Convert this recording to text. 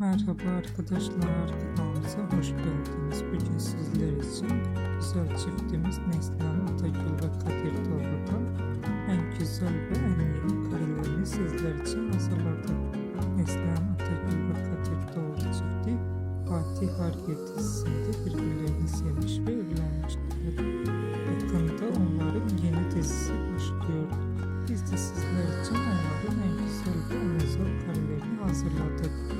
Merhaba arkadaşlar, kanalımıza hoş geldiniz. Bugün sizler için güzel çiftimiz Neslihan Atagül ve Kadir Doğru'dan en güzel ve en yeni karelerini sizler için hazırladık. Neslihan Atagül ve Kadir Doğru çifti Fatih Harbiye dizisinde birbirlerini sevmiş ve evlenmişlerdi. Yakında onların yeni dizisi başlıyor. Biz de sizler için onların en güzel ve en özel karelerini hazırladık